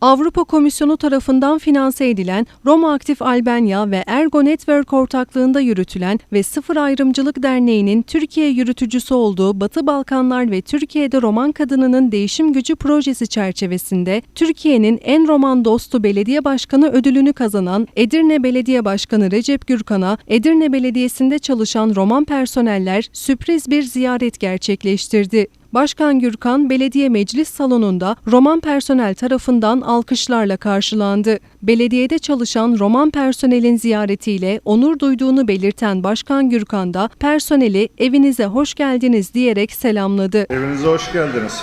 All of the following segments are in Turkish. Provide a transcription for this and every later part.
Avrupa Komisyonu tarafından finanse edilen Roma Aktif Albanya ve Ergo Network ortaklığında yürütülen ve Sıfır Ayrımcılık Derneği'nin Türkiye yürütücüsü olduğu Batı Balkanlar ve Türkiye'de Roman Kadınının Değişim Gücü projesi çerçevesinde Türkiye'nin en roman dostu belediye başkanı ödülünü kazanan Edirne Belediye Başkanı Recep Gürkan'a Edirne Belediyesi'nde çalışan Roman personeller sürpriz bir ziyaret gerçekleştirdi. Başkan Gürkan belediye meclis salonunda Roman personel tarafından alkışlarla karşılandı. Belediyede çalışan Roman personelin ziyaretiyle onur duyduğunu belirten Başkan Gürkan da personeli evinize hoş geldiniz diyerek selamladı. Evinize hoş geldiniz.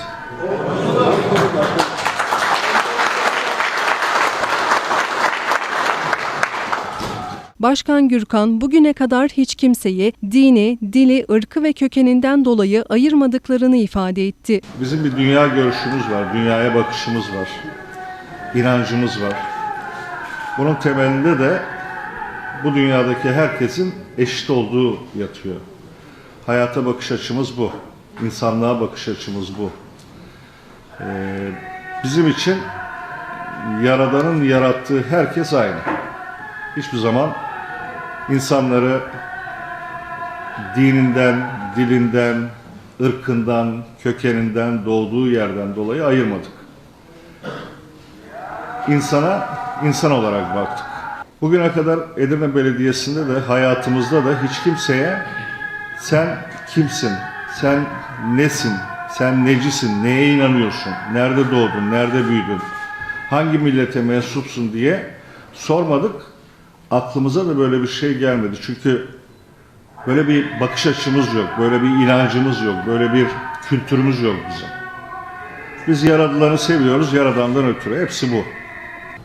Başkan Gürkan bugüne kadar hiç kimseyi dini, dili, ırkı ve kökeninden dolayı ayırmadıklarını ifade etti. Bizim bir dünya görüşümüz var, dünyaya bakışımız var, inancımız var. Bunun temelinde de bu dünyadaki herkesin eşit olduğu yatıyor. Hayata bakış açımız bu, insanlığa bakış açımız bu. Ee, bizim için Yaradan'ın yarattığı herkes aynı. Hiçbir zaman insanları dininden, dilinden, ırkından, kökeninden, doğduğu yerden dolayı ayırmadık. İnsana insan olarak baktık. Bugüne kadar Edirne Belediyesi'nde de hayatımızda da hiç kimseye sen kimsin, sen nesin, sen necisin, neye inanıyorsun, nerede doğdun, nerede büyüdün, hangi millete mensupsun diye sormadık. Aklımıza da böyle bir şey gelmedi. Çünkü Böyle bir bakış açımız yok, böyle bir inancımız yok, böyle bir kültürümüz yok bizim. Biz yaradılanı seviyoruz, yaradandan ötürü. Hepsi bu.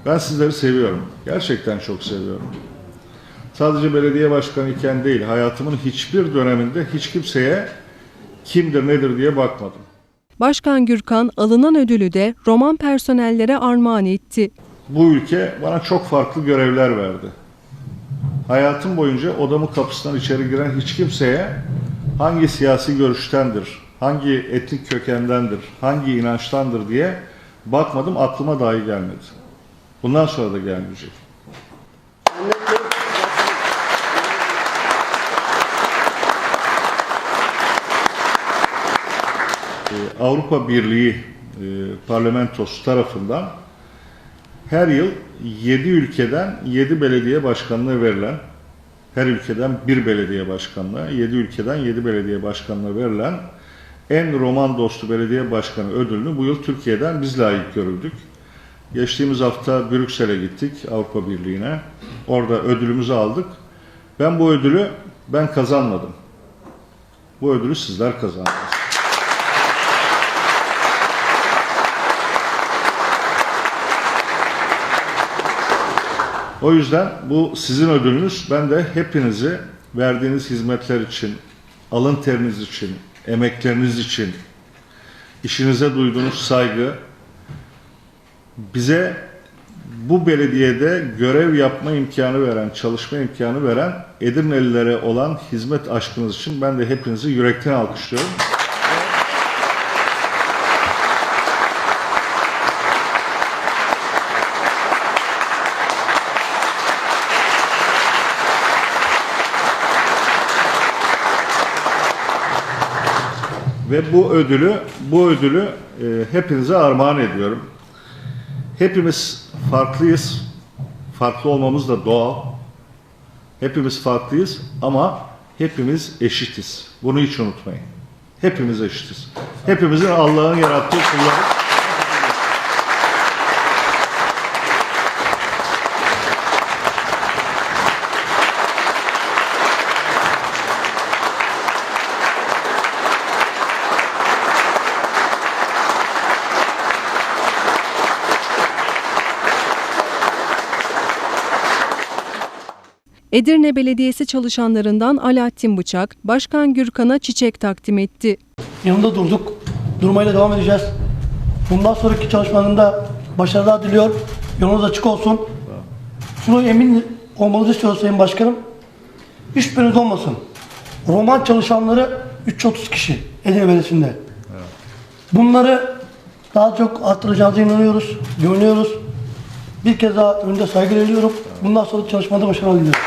Ben sizleri seviyorum. Gerçekten çok seviyorum. Sadece belediye başkanı iken değil, hayatımın hiçbir döneminde hiç kimseye kimdir nedir diye bakmadım. Başkan Gürkan alınan ödülü de Roman personellere armağan etti. Bu ülke bana çok farklı görevler verdi. Hayatım boyunca odamın kapısından içeri giren hiç kimseye hangi siyasi görüştendir, hangi etnik kökendendir, hangi inançtandır diye bakmadım aklıma dahi gelmedi. Bundan sonra da gelmeyecek. Ee, Avrupa Birliği e, parlamentosu tarafından her yıl 7 ülkeden 7 belediye başkanlığı verilen, her ülkeden bir belediye başkanlığı, 7 ülkeden 7 belediye başkanlığı verilen en roman dostu belediye başkanı ödülünü bu yıl Türkiye'den biz layık görüldük. Geçtiğimiz hafta Brüksel'e gittik Avrupa Birliği'ne. Orada ödülümüzü aldık. Ben bu ödülü ben kazanmadım. Bu ödülü sizler kazandınız. O yüzden bu sizin ödülünüz. Ben de hepinizi verdiğiniz hizmetler için, alın teriniz için, emekleriniz için, işinize duyduğunuz saygı, bize bu belediyede görev yapma imkanı veren, çalışma imkanı veren Edirnelilere olan hizmet aşkınız için ben de hepinizi yürekten alkışlıyorum. Ve bu ödülü, bu ödülü e, hepinize armağan ediyorum. Hepimiz farklıyız. Farklı olmamız da doğal. Hepimiz farklıyız ama hepimiz eşitiz. Bunu hiç unutmayın. Hepimiz eşitiz. Hepimizin Allah'ın yarattığı kulları. Edirne Belediyesi çalışanlarından Alaaddin Bıçak, Başkan Gürkan'a çiçek takdim etti. Yanında durduk. Durmayla devam edeceğiz. Bundan sonraki çalışmalarında başarılar diliyor. Yolunuz açık olsun. Şunu emin olmanızı istiyoruz Sayın Başkanım. Hiç şüpheniz olmasın. Roman çalışanları 330 kişi Edirne Belediyesi'nde. Bunları daha çok arttıracağınıza inanıyoruz, güveniyoruz. Bir kez daha önünde saygı diliyorum. Bundan sonra çalışmada başarılar diliyorum.